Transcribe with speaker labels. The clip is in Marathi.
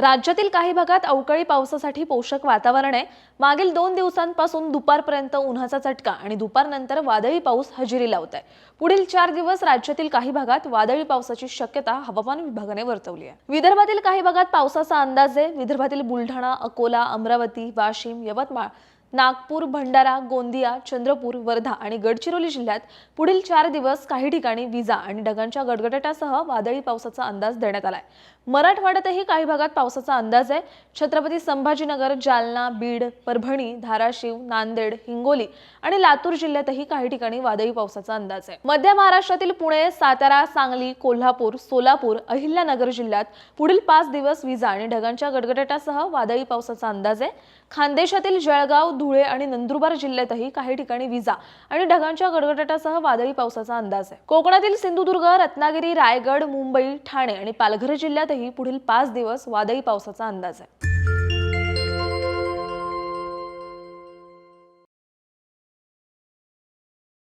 Speaker 1: राज्यातील काही भागात अवकाळी पावसासाठी पोषक वातावरण आहे. मागील दोन दिवसांपासून दुपारपर्यंत उन्हाचा चटका आणि दुपारनंतर वादळी पाऊस हजेरी लावत आहे. पुढील चार दिवस राज्यातील काही भागात वादळी पावसाची शक्यता हवामान विभागाने वर्तवली आहे. विदर्भातील काही भागात पावसाचा अंदाज आहे. विदर्भातील बुलढाणा अकोला अमरावती वाशिम यवतमाळ नागपूर भंडारा गोंदिया चंद्रपूर वर्धा आणि गडचिरोली जिल्ह्यात पुढील चार दिवस काही ठिकाणी विजा आणि ढगांच्या गडगडाटासह वादळी पावसाचा अंदाज देण्यात आलाय. मराठवाड्यातही काही भागात पावसाचा अंदाज आहे. छत्रपती संभाजीनगर जालना बीड परभणी धाराशिव नांदेड हिंगोली आणि लातूर जिल्ह्यातही काही ठिकाणी वादळी पावसाचा अंदाज आहे. मध्य महाराष्ट्रातील पुणे सातारा सांगली कोल्हापूर सोलापूर अहिल्यानगर जिल्ह्यात पुढील पाच दिवस विजा आणि ढगांच्या गडगडाटासह वादळी पावसाचा अंदाज आहे. खानदेशातील जळगाव धुळे आणि नंदुरबार जिल्ह्यातही काही ठिकाणी विजा आणि ढगांच्या गडगडाटासह वादळी पावसाचा अंदाज आहे. कोकणातील सिंधुदुर्ग रत्नागिरी रायगड मुंबई ठाणे आणि पालघर जिल्ह्यातही पुढील पाच दिवस वादळी पावसाचा अंदाज आहे.